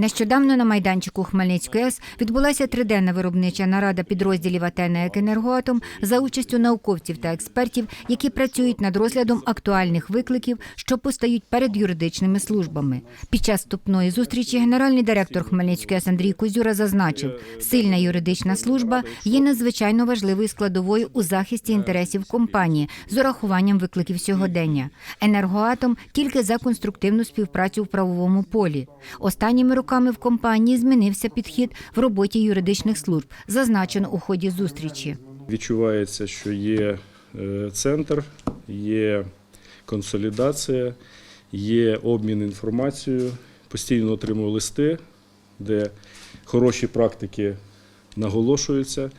Нещодавно на майданчику Хмельницької АЕС відбулася триденна виробнича нарада підрозділів АТ «НАЕК за участю науковців та експертів, які працюють над розглядом актуальних викликів, що постають перед юридичними службами. Під час вступної зустрічі генеральний директор Хмельницької АЕС Андрій Кузюра зазначив, сильна юридична служба є надзвичайно важливою складовою у захисті інтересів компанії з урахуванням викликів сьогодення. Енергоатом тільки за конструктивну співпрацю в правовому полі. Останніми роками в компанії змінився підхід в роботі юридичних служб, зазначено у ході зустрічі. Відчувається, що є е, центр, є консолідація, є обмін інформацією. Постійно отримую листи, де хороші практики наголошуються.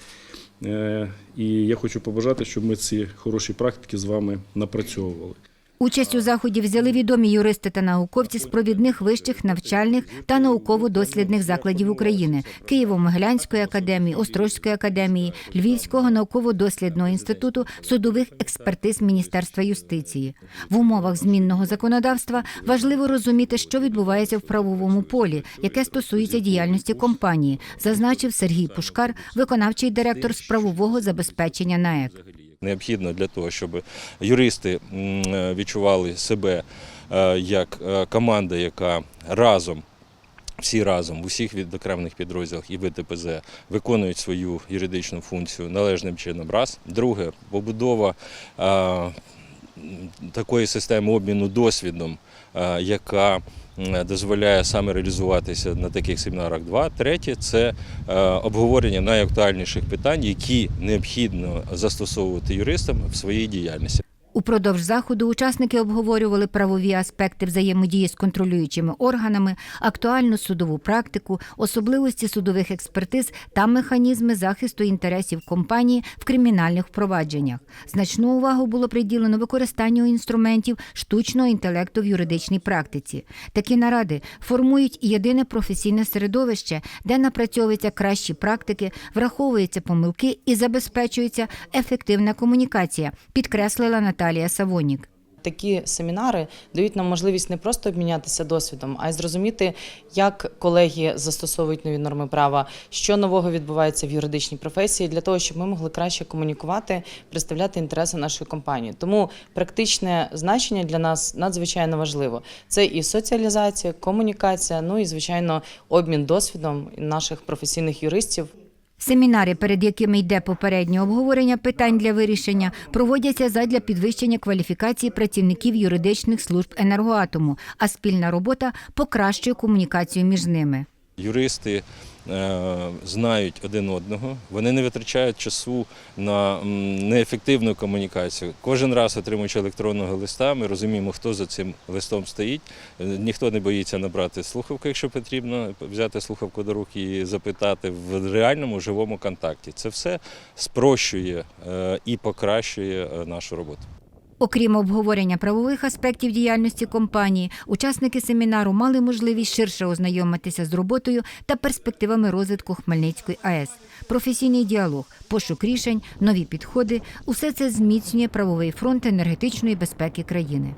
Е, І я хочу побажати, щоб ми ці хороші практики з вами напрацьовували. Участь у заході взяли відомі юристи та науковці з провідних вищих навчальних та науково-дослідних закладів України Києво-Могилянської академії, Острозької академії, Львівського науково-дослідного інституту судових експертиз Міністерства юстиції. В умовах змінного законодавства важливо розуміти, що відбувається в правовому полі, яке стосується діяльності компанії, зазначив Сергій Пушкар, виконавчий директор з правового забезпечення НАЕК. Необхідно для того, щоб юристи е, відчували себе е, як е, команда, яка разом. Всі разом в усіх відокремлених підрозділах і ВТПЗ виконують свою юридичну функцію належним чином. Раз. Друге, побудова такої системи обміну досвідом, е, яка дозволяє саме реалізуватися на таких семінарах. Два. Третє це е, обговорення найактуальніших питань, які необхідно застосовувати юристам в своїй діяльності. Упродовж заходу учасники обговорювали правові аспекти взаємодії з контролюючими органами, актуальну судову практику, особливості судових експертиз та механізми захисту інтересів компанії в кримінальних впровадженнях. Значну увагу було приділено використанню інструментів штучного інтелекту в юридичній практиці. Такі наради формують єдине професійне середовище, де напрацьовуються кращі практики, враховуються помилки і забезпечується ефективна комунікація, підкреслила Наталія Савонік. Такі семінари дають нам можливість не просто обмінятися досвідом, а й зрозуміти, як колеги застосовують нові норми права, що нового відбувається в юридичній професії, для того, щоб ми могли краще комунікувати, представляти інтереси нашої компанії. Тому практичне значення для нас надзвичайно важливо. Це і соціалізація, комунікація, ну і звичайно обмін досвідом наших професійних юристів Семінари, перед якими йде попереднє обговорення питань для вирішення, проводяться задля підвищення кваліфікації працівників юридичних служб енергоатому, а спільна робота покращує комунікацію між ними. Юристи е, знають один одного, вони не витрачають часу на неефективну комунікацію. Кожен раз, отримуючи електронного листа, ми розуміємо, хто за цим листом стоїть. Е, Ніхто не боїться набрати слухавку, якщо потрібно, взяти слухавку до рук і запитати в реальному живому контакті. Це все спрощує е, і покращує нашу роботу. Окрім обговорення правових аспектів діяльності компанії, учасники семінару мали можливість ширше ознайомитися з роботою та перспективами розвитку Хмельницької АЕС. Професійний діалог, пошук рішень, нові підходи усе це зміцнює правовий фронт енергетичної безпеки країни.